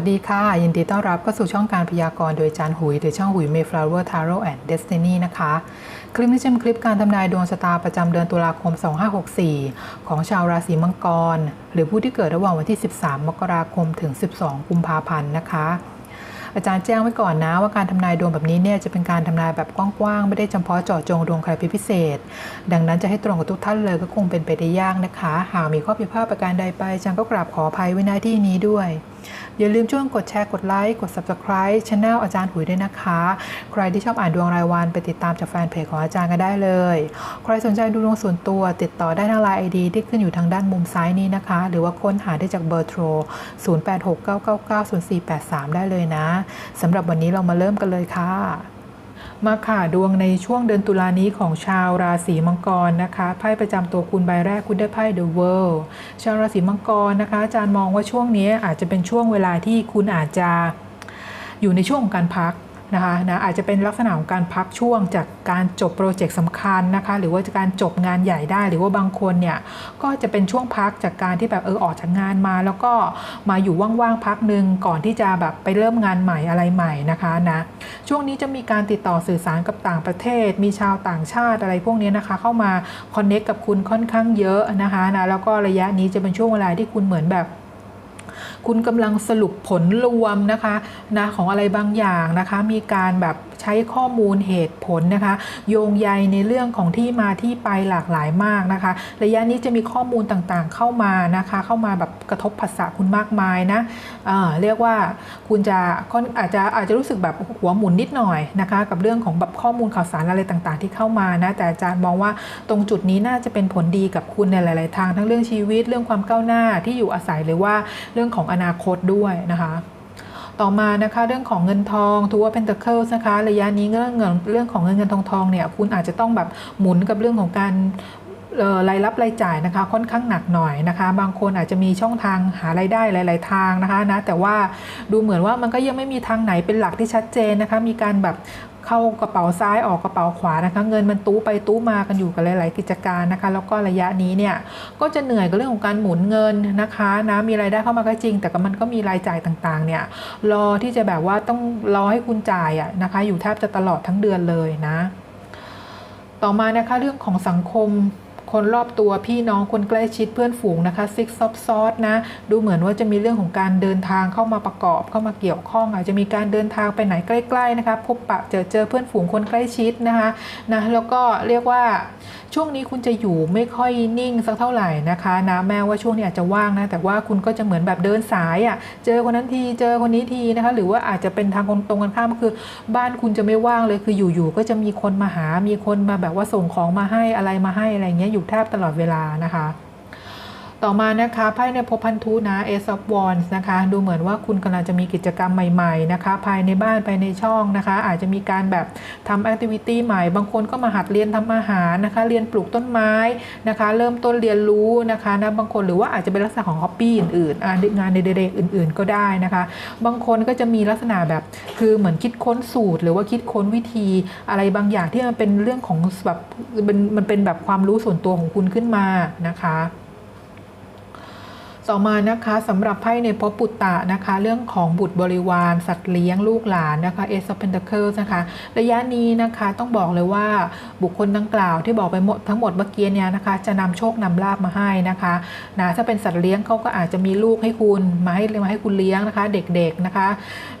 วัสดีค่ะ ยินดีต้อนรับเข้าสู่ช่องการพยากรณ์โดยจานหุย หรือช่องหุย Mayflower Tarot and Destiny นะคะ คลิปนี้จะเป็นคลิปการทำนายดวงชะตาประจำเดือนตุลาคม 2564 ของชาวราศีมังกร หรือผู้ที่เกิดระหว่างวันที่ 13 มกราคมถึง 12 กุมภาพันธ์นะคะ อาจารย์แจ้งไว้ก่อนนะว่าการทำนายดวงแบบนี้เนี่ยจะเป็นการทำนายแบบกว้างๆไม่ได้เฉพาะเจาะจงดวงใครเป็นพิเศษ ดังนั้นจะให้ตรงกับทุกท่านเลยก็คงเป็นไปได้ยากนะคะ หากมีข้อผิดพลาดประการใดไปอาจารย์ก็กราบขออภัยไว้ในที่นี้ด้วย อย่าลืมช่วยกดแชร์กดไลค์กด subscribe ช anel อาจารย์หุยด้วยนะคะ ใครที่ชอบอ่านดวงรายวันไปติดตามจากแฟนเพจของอาจารย์กันได้เลย ใครสนใจดูดวงส่วนตัว ติดต่อได้ทางไลน์ไอดีที่ขึ้นอยู่ทางด้านมุมซ้ายนี้นะคะ หรือว่าค้นหาได้จากเบอร์โทร 0869990483 ได้เลยนะสำหรับวันนี้เรามาเริ่มกันเลยค่ะ มาค่ะดวงในช่วงเดือนตุลานี้ของชาวราศีมังกรนะคะไพ่ประจำตัวคุณใบแรกคุณได้ไพ่ The World ชาวราศีมังกรนะคะ อาจารย์มองว่าช่วงนี้อาจจะเป็นช่วงเวลาที่คุณอาจจะอยู่ในช่วงของการพัก นะคะนะอาจจะเป็นลักษณะของการพักช่วงจากการจบโปรเจกต์สำคัญนะคะ หรือว่าจากการจบงานใหญ่ได้ หรือว่าบางคนเนี่ยก็จะเป็นช่วงพักจากการที่แบบเออออกจากงานมา แล้วก็มาอยู่ว่างๆพักหนึ่งก่อนที่จะแบบไปเริ่มงานใหม่อะไรใหม่นะคะนะช่วงนี้จะมีการติดต่อสื่อสารกับต่างประเทศ มีชาวต่างชาติอะไรพวกนี้นะคะ เข้ามาคอนเน็กกับคุณค่อนข้างเยอะนะคะนะแล้วก็ระยะนี้จะเป็นช่วงเวลาที่คุณเหมือนแบบ คุณกำลังสรุปผลรวมนะคะนะของอะไรบางอย่างนะคะ มีการแบบ ใช้ข้อมูลเหตุผลนะคะ โยงใยในเรื่องของที่มาที่ไปหลากหลายมากนะคะ ระยะนี้จะมีข้อมูลต่างๆเข้ามานะคะ เข้ามาแบบกระทบภาษาคุณมากมายนะเเรียกว่าคุณจะค่อนอาจจะอาจจะรู้สึกแบบหัวหมุนนิดหน่อยนะคะ กับเรื่องของแบบข้อมูลข่าวสารอะไรต่างๆ ที่เข้ามานะแต่อาจารย์มองว่าตรงจุดนี้น่าจะเป็นผลดีกับคุณในหลาย ๆ ทางทั้งเรื่องชีวิตเรื่องความก้าวหน้าที่อยู่อาศัยหรือว่าเรื่องของอนาคตด้วยนะคะ ต่อมานะคะเรื่องของเงินทองทัวร์เพนตะเคิลนะคะระยะนี้เรื่องเงินเรื่องของเงินเงินทองทองเนี่ยคุณอาจจะต้องแบบหมุนกับเรื่องของการรายรับรายจ่ายนะคะค่อนข้างหนักหน่อยนะคะ บางคนอาจจะมีช่องทางหารายได้หลาย ๆ ทางนะคะนะแต่ว่าดูเหมือนว่ามันก็ยังไม่มีทางไหนเป็นหลักที่ชัดเจนนะคะ มีการแบบ เข้ากระเป๋าซ้ายออกกระเป๋าขวานะคะ เงินมันตู้ไปตู้มากันอยู่กับหลาย ๆ กิจการนะคะ แล้วก็ระยะนี้เนี่ยก็จะเหนื่อยกับเรื่องของการหมุนเงินนะคะนะมีรายได้เข้ามาก็จริง แต่ก็มันก็มีรายจ่ายต่าง ๆ เนี่ยรอที่จะแบบว่าต้องรอให้คุณจ่ายอะนะคะ อยู่แทบจะตลอดทั้งเดือนเลยนะ ต่อมานะคะเรื่องของสังคม คนรอบตัวพี่น้องคนใกล้ชิดเพื่อนฝูงนะคะซิกซอบซอสนะ ดูเหมือนว่าจะมีเรื่องของการเดินทางเข้ามาประกอบเข้ามาเกี่ยวข้อง อาจจะมีการเดินทางไปไหนใกล้ๆนะคะพบปะเจอเจอเพื่อนฝูงคนใกล้ชิดนะคะนะแล้วก็เรียกว่าช่วงนี้คุณจะอยู่ไม่ค่อยนิ่งสักเท่าไหร่นะคะนะแม้ว่าช่วงนี้อาจจะว่างนะแต่ว่าคุณก็จะเหมือนแบบเดินสายอะ่ะเจอคนนั้นทีเจอคนนี้ทีนะคะ หรือว่าอาจจะเป็นทางตรงกันข้ามก็คือ บ้านคุณจะไม่ว่างเลยคืออยู่ๆก็จะมีคนมาหา มีคนมาแบบว่าส่งของมาให้อะไรมาให้อะไรเงี้ยอยูู่่แทบตลอดเวลานะคะ ต่อมานะคะไพ่ในภพพันธุนะ Ace of Wands นะคะ ดูเหมือนว่าคุณกำลังจะมีกิจกรรมใหม่ๆนะคะ ภายในบ้านภายในช่องนะคะ อาจจะมีการแบบทำแอคทิวิตี้ใหม่ บางคนก็มาหัดเรียนทำอาหารนะคะ เรียนปลูกต้นไม้นะคะ เริ่มต้นเรียนรู้นะคะนะบางคนหรือว่าอาจจะเป็นลักษณะของฮอปปี้อื่นๆงานในเด็กๆอื่น ๆ ก็ได้นะคะ บางคนก็จะมีลักษณะแบบคือเหมือนคิดค้นสูตร หรือว่าคิดค้นวิธีอะไรบางอย่างที่มันเป็นเรื่องของแบบมันเป็นแบบความรู้ส่วนตัวของคุณขึ้นมานะคะ ต่อมานะคะสำหรับไพ่ในภพปุตตะนะคะ เรื่องของบุตรบริวาร สัตว์เลี้ยงลูกหลานนะคะ Ace of Pentacles นะคะ ระยะนี้นะคะต้องบอกเลยว่าบุคคลดังกล่าวที่บอกไปหมดทั้งหมดเมื่อกี้เนี่ยนะคะ จะนำโชคนำลาบมาให้นะคะนะถ้าเป็นสัตว์เลี้ยงเขาก็อาจจะมีลูกให้คุณมาให้มาให้คุณเลี้ยงนะคะ เด็กๆนะคะ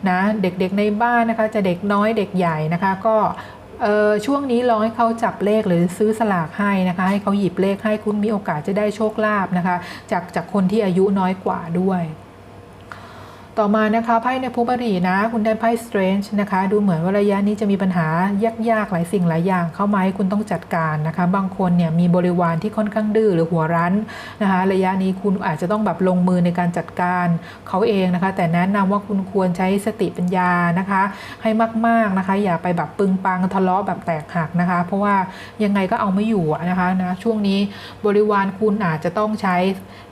นะเด็กๆในบ้านนะคะ จะเด็กน้อยเด็กใหญ่นะคะ ก็ เออช่วงนี้ลองให้เขาจับเลขหรือซื้อสลากให้นะคะ ให้เขาหยิบเลขให้คุณมีโอกาสจะได้โชคลาภนะคะ จากจากคนที่อายุน้อยกว่าด้วย ต่อมานะคะไพ่ในภูบรีนะ คุณได้ไพ่ Strange นะคะ ดูเหมือนว่าระยะนี้จะมีปัญหายากๆหลายสิ่งหลายอย่าง เข้ามาให้คุณต้องจัดการนะคะ บางคนเนี่ยมีบริวารที่ค่อนข้างดื้อหรือหัวรั้นนะคะ ระยะนี้คุณอาจจะต้องแบบลงมือในการจัดการเขาเองนะคะ แต่แนะนำว่าคุณควรใช้สติปัญญานะคะ ให้มากๆนะคะ อย่าไปแบบปึงปังทะเลาะแบบแตกหักนะคะ เพราะว่ายังไงก็เอาไม่อยู่นะคะนะช่วงนี้บริวารคุณอาจจะต้องใช้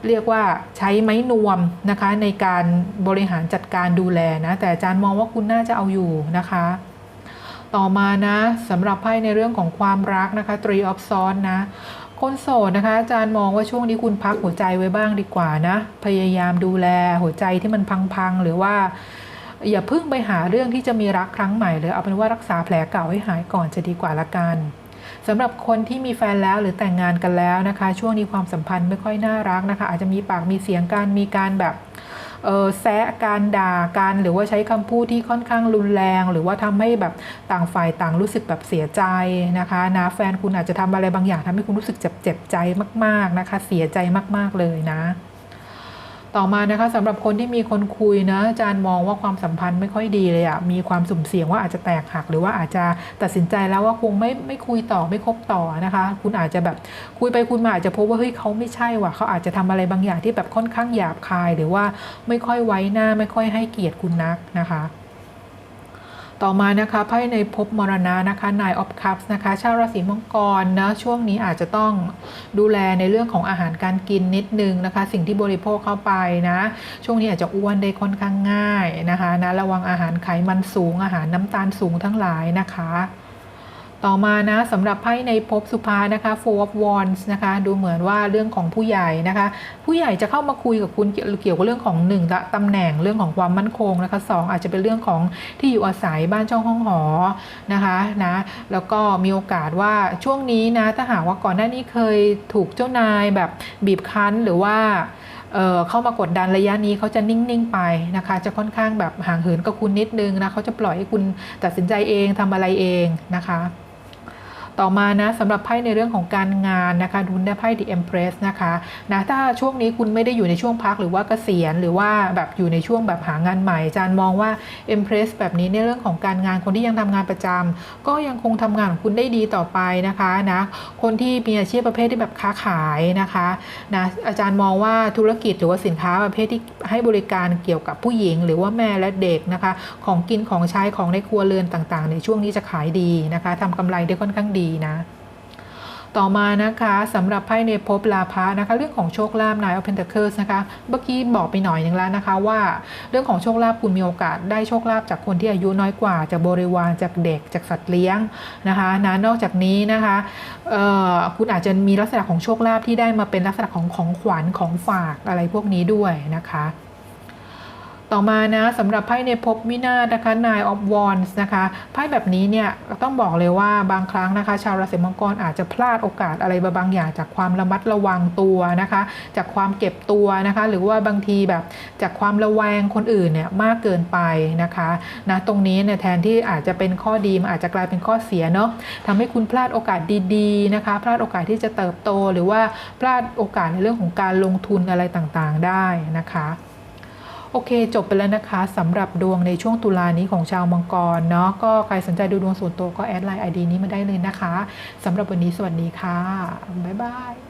เรียกว่าใช้ไม้นวมนะคะในการบริหารจัดการดูแลนะ แต่อาจารย์มองว่าคุณน่าจะเอาอยู่นะคะ ต่อมานะสำหรับไพ่ในเรื่องของความรักนะคะ Three of Swords นะคนโสดนะคะ อาจารย์มองว่าช่วงนี้คุณพักหัวใจไว้บ้างดีกว่านะ พยายามดูแลหัวใจที่มันพังๆ หรือว่า อย่าเพิ่งไปหาเรื่องที่จะมีรักครั้งใหม่เลยเอาเป็นว่ารักษาแผลเก่าให้หายก่อนจะดีกว่าละกันสำหรับคนที่มีแฟนแล้วหรือแต่งงานกันแล้วนะคะ ช่วงนี้ความสัมพันธ์ไม่ค่อยน่ารักนะคะ อาจจะมีปากมีเสียงกันมีการแบบ แซะการด่ากันหรือว่าใช้คำพูดที่ค่อนข้างรุนแรง หรือว่าทำให้แบบต่างฝ่ายต่างรู้สึกแบบเสียใจนะคะนะแฟนคุณอาจจะทำอะไรบางอย่างทำให้คุณรู้สึกเจ็บเจ็บใจมาก ๆนะคะ เสียใจมาก ๆเลยนะ ต่อมานะคะสำหรับคนที่มีคนคุยนะอาจารย์มองว่าความสัมพันธ์ไม่ค่อยดีเลยอะมีความสุ่มเสี่ยงว่าอาจจะแตกหัก หรือว่าอาจจะตัดสินใจแล้วว่าคงไม่ไม่คุยต่อไม่คบต่อนะคะ คุณอาจจะแบบคุยไปคุยมาอาจจะพบว่าเฮ้ยเขาไม่ใช่ว่ะเขาอาจจะทำอะไรบางอย่างที่แบบค่อนข้างหยาบคาย หรือว่าไม่ค่อยไว้หน้าไม่ค่อยให้เกียรติคุณนักนะคะ ต่อมานะคะไพ่ในภพมรณะนะคะนายออบคัพส์นะคะ ชาวราศีมังกรนะช่วงนี้อาจจะต้องดูแลในเรื่องของอาหารการกินนิดนึงนะคะ สิ่งที่บริโภคเข้าไปนะ ช่วงนี้อาจจะอ้วนได้ค่อนข้างง่ายนะคะนะระวังอาหารไขมันสูงอาหารน้ำตาลสูงทั้งหลายนะคะ ต่อมานะสำหรับไพ่ในภพสุภานะคะ Four of Wands นะคะ ดูเหมือนว่าเรื่องของผู้ใหญ่นะคะ ผู้ใหญ่จะเข้ามาคุยกับคุณเกี่ยวกับเรื่องของหนึ่งละตำแหน่งเรื่องของความมั่นคงนะคะสองอาจจะเป็นเรื่องของที่อยู่อาศัยบ้านช่องห้องหอนะคะนะแล้วก็มีโอกาสว่าช่วงนี้นะถ้าหากว่าก่อนหน้านี้เคยถูกเจ้านายแบบบีบคั้นหรือว่าเเข้ามากดดันระยะนี้เขาจะนิ่ง ๆ ไปนะคะ จะค่อนข้างแบบห่างเหินกับคุณนิดนึงนะเขาจะปล่อยให้คุณตัดสินใจเองทำอะไรเองนะคะ ต่อมานะสำหรับไพ่ในเรื่องของการงานนะคะดูได้ไพ่ The Empress นะคะนะถ้าช่วงนี้คุณไม่ได้อยู่ในช่วงพักหรือว่าเกษียณหรือว่าแบบอยู่ในช่วงแบบหางานใหม่อาจารย์มองว่า Empress แบบนี้ในเรื่องของการงานคนที่ยังทำงานประจำก็ยังคงทำงานของคุณได้ดีต่อไปนะคะนะคนที่มีอาชีพประเภทที่แบบค้าขายนะคะนะอาจารย์มองว่าธุรกิจหรือว่าสินค้าประเภทที่ให้บริการเกี่ยวกับผู้หญิง หรือว่าแม่และเด็กนะคะ ของกินของใช้ของในครัวเรือนต่างๆ ในช่วงนี้จะขายดีนะคะทำกำไรได้ค่อนข้างดีนะ ต่อมานะคะสำหรับไพ่ในภพลาภะนะคะ เรื่องของโชคลาภนายอเพนเทเคิลนะคะ เมื่อกี้บอกไปหน่อยนึงแล้วนะคะว่า เรื่องของโชคลาภคุณมีโอกาสได้โชคลาภจากคนที่อายุน้อยกว่า จากบริวารจากเด็กจากสัตว์เลี้ยงนะคะนะนอกจากนี้นะคะคุณอาจจะมีลักษณะของโชคลาภที่ได้มาเป็นลักษณะของของขวัญของฝากอะไรพวกนี้ด้วยนะคะ ต่อมานะสำหรับไพ่ในภพวินาศนะคะ Nine of Wands นะคะไพ่แบบนี้เนี่ยต้องบอกเลยว่าบางครั้งนะคะ ชาวราศีมังกรอาจจะพลาดโอกาสอะไรบางอย่าง จากความระมัดระวังตัวนะคะ จากความเก็บตัวนะคะ หรือว่าบางทีแบบจากความระแวงคนอื่นเนี่ยมากเกินไปนะคะนะตรงนี้เนี่ยแทนที่อาจจะเป็นข้อดีมันอาจจะกลายเป็นข้อเสียเนาะทำให้คุณพลาดโอกาสดีๆนะคะ พลาดโอกาสที่จะเติบโตหรือว่าพลาดโอกาสในเรื่องของการลงทุนอะไรต่างๆได้นะคะ โอเค จบไปแล้วนะคะสำหรับดวงในช่วงตุลานี้ของชาวมังกรเนาะก็ใครสนใจดูดวงส่วนตัวก็แอดไลน์ไอดีนี้มาได้เลยนะคะสำหรับวันนี้สวัสดีค่ะ บ๊ายบาย